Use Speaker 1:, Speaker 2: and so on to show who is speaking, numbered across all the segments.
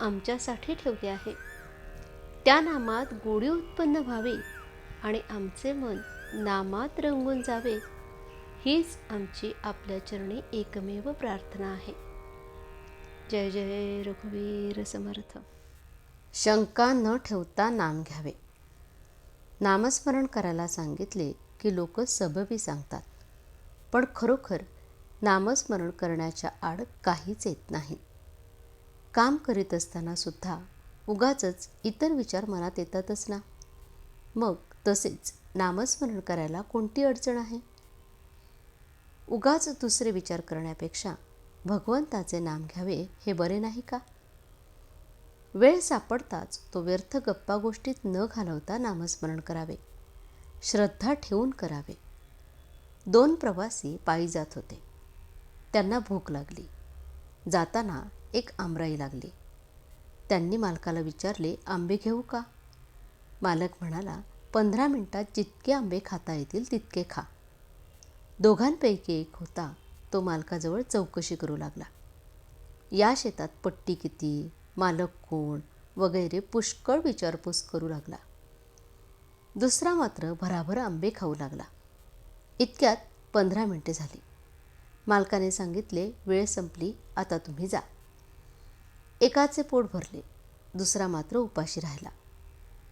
Speaker 1: आमच्यासाठी ठेवले आहे. त्या नामात गोडी उत्पन्न व्हावी आणि आमचे मन नामात रंगून जावे हीच आमची आपल्या चरणी एकमेव प्रार्थना आहे. जय जय रघुवीर समर्थ. शंका न ठेवता नाम घ्यावे. नामस्मरण करायला सांगितले की लोक सबबी सांगतात पण खरोखर नामस्मरण करण्याच्या आड काहीच येत नाही. काम करीत असताना सुद्धा उगाच इतर विचार मनात येतातच ना. मग तसेच नामस्मरण करायला कोणती अडचण आहे? उगाच दुसरे विचार करण्यापेक्षा भगवंताचे नाम घ्यावे हे बरे नाही का? वेळ सापडताच तो व्यर्थ गप्पा गोष्टीत न घालवता नामस्मरण करावे. श्रद्धा ठेवून करावे. दोन प्रवासी पायी जात होते. त्यांना भूक लागली. जाताना एक आमराई लागली. त्यांनी मालकाला विचारले आंबे घेऊ का? मालक म्हणाला पंधरा मिनिटात जितके आंबे खाता येतील तितके खा. दोघांपैकी एक होता तो मालकाजवळ चौकशी करू लागला. या शेतात पट्टी किती मालक कोण वगैरे पुष्कळ विचारपूस करू लागला. दुसरा मात्र भराभर आंबे खाऊ लागला. इतक्यात पंधरा मिनटे झाली. मालकाने सांगितले वेळ संपली आता तुम्ही जा. एकाचे पोट भरले दुसरा मात्र उपाशी राहिला.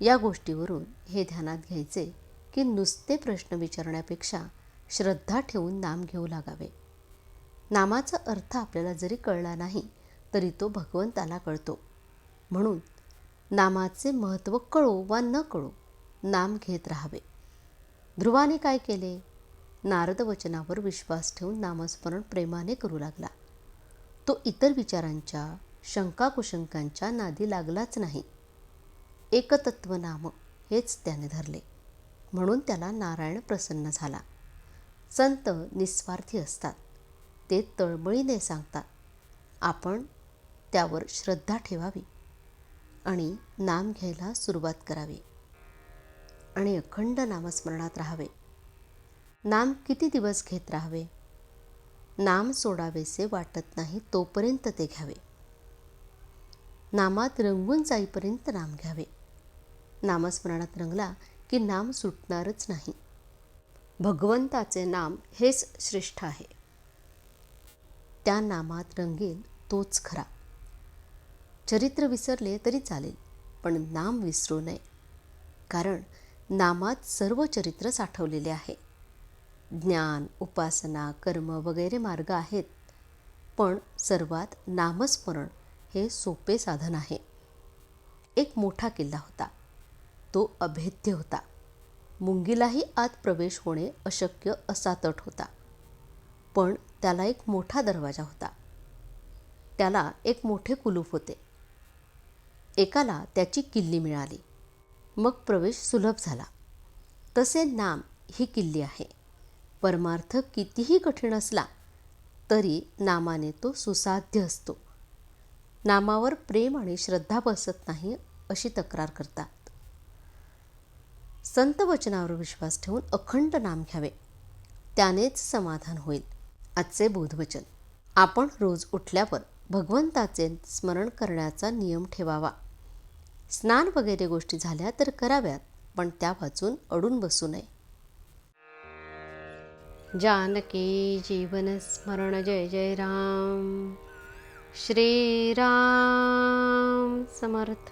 Speaker 1: या गोष्टीवरून हे ध्यानात घ्यायचे की नुसते प्रश्न विचारण्यापेक्षा श्रद्धा ठेवून नाम घेऊ लागावे. नामाचा अर्थ आपल्याला जरी कळला नाही तरी तो भगवंताला कळतो. म्हणून नामाचे महत्त्व कळो वा न कळो नाम घेत राहावे. ध्रुवाने काय केले? नारद वचनावर विश्वास ठेवून नामस्मरण प्रेमाने करू लागला. तो इतर विचारांच्या शंकाकुशंकांच्या नादी लागलाच नाही. एकतत्व नाम हेच त्याने धरले. म्हणून त्याला नारायण प्रसन्न झाला. संत निस्वार्थी असतात. ते तळमळीने सांगतात आपण त्यावर श्रद्धा ठेवावी आणि नाम घ्यायला सुरुवात करावी आणि अखंड नामस्मरणात राहावे. नाम किती दिवस घेत राहावे? नाम सोडावेसे वाटत नाही तोपर्यंत ते घ्यावे. नामात रंगून जाईपर्यंत नाम घ्यावे. नामस्मरणात रंगला की नाम सुटणारच नाही. भगवंताचे नाम हेच श्रेष्ठ आहे. त्या नामात रंगेल तोच खरा. चरित्र विसरले तरी चालेल पण नाम विसरू नये. कारण नामात सर्व चरित्र साठवलेले आहे. ज्ञान उपासना कर्म वगैरे मार्ग आहेत पण सर्वात नामस्मरण हे सोपे साधन आहे. एक मोठा किल्ला होता. तो अभेद्य होता. मुंगीलाही आत प्रवेश होणे अशक्य असा तट होता. पण त्याला एक मोठा दरवाजा होता. त्याला एक मोठे कुलूप होते. एकाला त्याची किल्ली मिळाली. मग प्रवेश सुलभ झाला. तसे नाम ही किल्ली आहे. परमार्थ कितीही कठीण असला तरी नामाने तो सुसाध्य असतो. नामावर प्रेम आणि श्रद्धा बसत नाही अशी तक्रार करतात. संत वचनावर विश्वास ठेवून अखंड नाम घ्यावे. त्यानेच समाधान होईल आजचे बोधवचन. आपण रोज उठल्यावर भगवंताचे स्मरण करण्याचा नियम ठेवावा. स्नान वगैरे गोष्टी झाल्या तर कराव्यात पण त्या वाचून अडून बसू नये. जानकी जीवन स्मरण जय जय राम. श्रीराम समर्थ.